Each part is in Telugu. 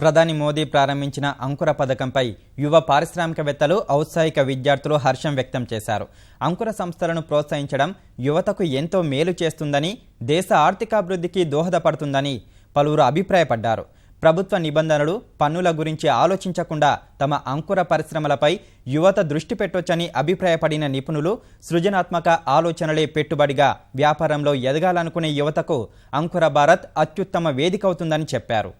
ప్రధాని మోదీ ప్రారంభించిన అంకుర పథకంపై యువ పారిశ్రామికవేత్తలు ఔత్సాహిక విద్యార్థులు హర్షం వ్యక్తం చేశారు. అంకుర సంస్థలను ప్రోత్సహించడం యువతకు ఎంతో మేలు చేస్తుందని దేశ ఆర్థికాభివృద్ధికి దోహదపడుతుందని పలువురు అభిప్రాయపడ్డారు. ప్రభుత్వ నిబంధనలు పన్నుల గురించి ఆలోచించకుండా తమ అంకుర పరిశ్రమలపై యువత దృష్టి పెట్టొచ్చని అభిప్రాయపడిన నిపుణులు సృజనాత్మక ఆలోచనలే పెట్టుబడిగా వ్యాపారంలో ఎదగాలనుకునే యువతకు అంకుర భారత్ అత్యుత్తమ వేదిక అవుతుందని చెప్పారు.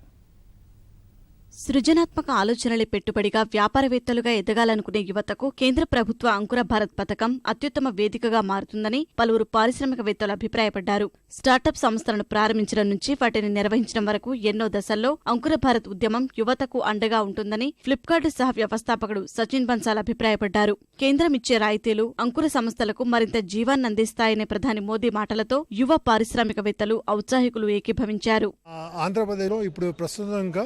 సృజనాత్మక ఆలోచనలే పెట్టుబడిగా వ్యాపారవేత్తలుగా ఎదగాలనుకునే యువతకు కేంద్ర ప్రభుత్వ అంకుర భారత్ పథకం అత్యుత్తమ వేదికగా మారుతుందని పలువురు పారిశ్రామికవేత్తలు అభిప్రాయపడ్డారు. స్టార్టప్ సంస్థలను ప్రారంభించడం నుంచి వాటిని నిర్వహించడం వరకు ఎన్నో దశల్లో అంకుర భారత్ ఉద్యమం యువతకు అండగా ఉంటుందని ఫ్లిప్కార్ట్ సహ వ్యవస్థాపకుడు సచిన్ బన్సాల్ అభిప్రాయపడ్డారు. కేంద్రం ఇచ్చే రాయితీలు అంకుర సంస్థలకు మరింత జీవాన్ని అందిస్తాయనే ప్రధాని మోదీ మాటలతో యువ పారిశ్రామికవేత్తలు ఔత్సాహికులు ఏకీభవించారు. ఆంధ్రప్రదేశ్లో ఇప్పుడు ప్రస్తుతంగా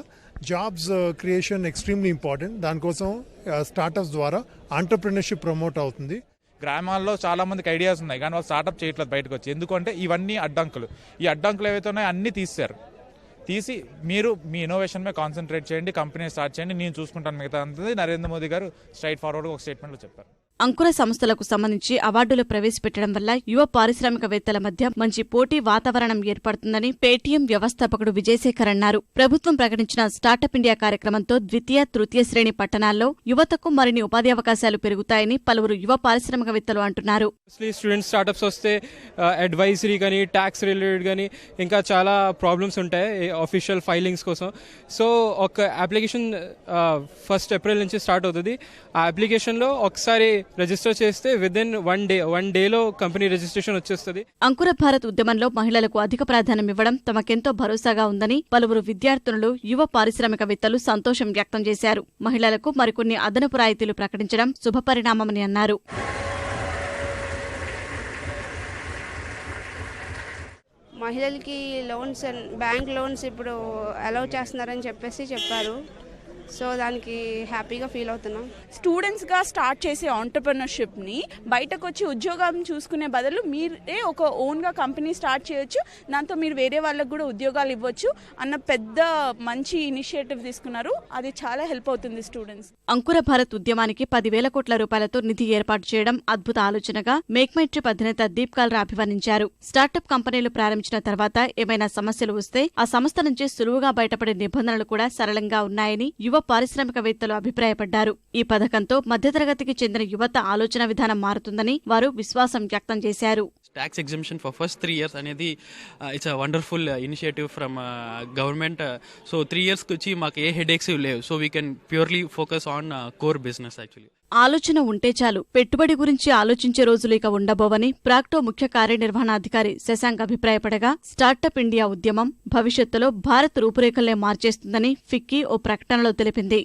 జాబ్స్ క్రియేషన్ ఎక్స్ట్రీమ్లీ ఇంపార్టెంట్ దానికోసం uh, స్టార్టప్స్ ద్వారా ఆంటర్ప్రినర్షిప్ ప్రమోట్ అవుతుంది. గ్రామాల్లో చాలా మందికి ఐడియాస్ ఉన్నాయి కానీ వాళ్ళు స్టార్ట్అప్ చేయట్లేదు బయటకు వచ్చి ఎందుకంటే ఇవన్నీ అడ్డంకులు. ఈ అడ్డంకులు ఏవైతే ఉన్నాయో అన్నీ తీశారు తీసి మీరు మీ ఇన్నోవేషన్ మీద కాన్సన్ట్రేట్ చేయండి కంపెనీ స్టార్ట్ చేయండి. నేను చూసుకుంటాను మిగతా అంతది నరేంద్ర మోదీ గారు స్ట్రైట్ ఫార్వర్డ్గా ఒక స్టేట్మెంట్లో చెప్పారు. అంకుర సంస్థలకు సంబంధించి అవార్డులు ప్రవేశపెట్టడం వల్ల యువ పారిశ్రామికవేత్తల మధ్య మంచి పోటీ వాతావరణం ఏర్పడుతుందని పేటీఎం వ్యవస్థాపకుడు విజయశేఖర్ అన్నారు. ప్రభుత్వం ప్రకటించిన స్టార్టప్ ఇండియా కార్యక్రమంతో ద్వితీయ తృతీయ శ్రేణి పట్టణాల్లో యువతకు మరిన్ని ఉపాధి అవకాశాలు పెరుగుతాయని పలువురు యువ పారిశ్రామికవేత్తలు అంటున్నారు. స్టూడెంట్ స్టార్టప్స్ వస్తే అడ్వైజరీ కానీ ట్యాక్స్ రిలేటెడ్ కానీ ఇంకా చాలా ప్రాబ్లమ్స్ ఉంటాయి ఆఫీషియల్ ఫైలింగ్స్ కోసం. సో ఒక అప్లికేషన్ ఫస్ట్ ఏప్రిల్ నుంచి స్టార్ట్ అవుతుంది. ఆ అప్లికేషన్లో ఒకసారి రిజిస్టర్ చేస్తే with in one day one డేలో కంపెనీ రిజిస్ట్రేషన్ వచ్చేస్తుంది. అంకుర భారత్ ఉద్యమంలో మహిళలకు అధిక ప్రాధాన్యం ఇవ్వడం తమకెంతో భరోసాగా ఉందని పలువురు విద్యార్థులు యువ పారిశ్రామికవేత్తలు సంతోషం వ్యక్తం చేశారు. మహిళలకు మరికొన్ని అదనపు రాయితీలు ప్రకటించడం శుభపరిణామమని అన్నారు. మహిళలకి లోన్స్ అండ్ బ్యాంక్ లోన్స్ ఇప్పుడు అలౌ చేస్తున్నారని చెప్పేసి చెప్పారు. సో దానికి హ్యాపీగా ఫీల్ అవుతున్నాం. స్టూడెంట్స్గా స్టార్ట్ చేసే ఆంటర్ప్రినర్షిప్ని బయటకు వచ్చి ఉద్యోగం చూసుకునే బదులు మీరే ఒక ఓన్గా కంపెనీ స్టార్ట్ చేయొచ్చు. దాంతో మీరు వేరే వాళ్ళకు కూడా ఉద్యోగాలు ఇవ్వచ్చు అన్న పెద్ద మంచి ఇనిషియేటివ్ తీసుకున్నారు. అది చాలా హెల్ప్ అవుతుంది స్టూడెంట్స్. అంకుర భారత్ ఉద్యమానికి పదివేల కోట్ల రూపాయలతో నిధి ఏర్పాటు చేయడం అద్భుత ఆలోచనగా మేక్ మై ట్రిప్ అధినేత దీప్ కాల్రా అభివర్ణించారు. స్టార్టప్ కంపెనీలు ప్రారంభించిన తర్వాత ఏమైనా సమస్యలు వస్తే ఆ సంస్థ నుంచి సులువుగా బయటపడే నిబంధనలు కూడా సరళంగా ఉన్నాయని యువ పారిశ్రామికవేత్తలు అభిప్రాయపడ్డారు. ఈ పథకంతో మధ్యతరగతికి చెందిన యువత ఆలోచన విధానం మారుతుందని వారు విశ్వాసం వ్యక్తం చేశారు. Tax exemption for first three years అనేది it's a wonderful initiative from government so three ఇయర్స్కి వచ్చి మాకు ఏ హెడేక్స్ లేవు. So we can purely focus on core business actually ఆలోచన ఉంటే చాలు. పెట్టుబడి గురించి ఆలోచించే రోజులు ఇక ఉండబోవని ప్రాక్టో ముఖ్య కార్యనిర్వహణాధికారి శశాంక్ అభిప్రాయపడగా స్టార్టప్ ఇండియా ఉద్యమం భవిష్యత్తులో భారత్ రూపురేఖలే మార్చేస్తుందని ఫిక్కీ ఓ ప్రకటనలో తెలిపింది.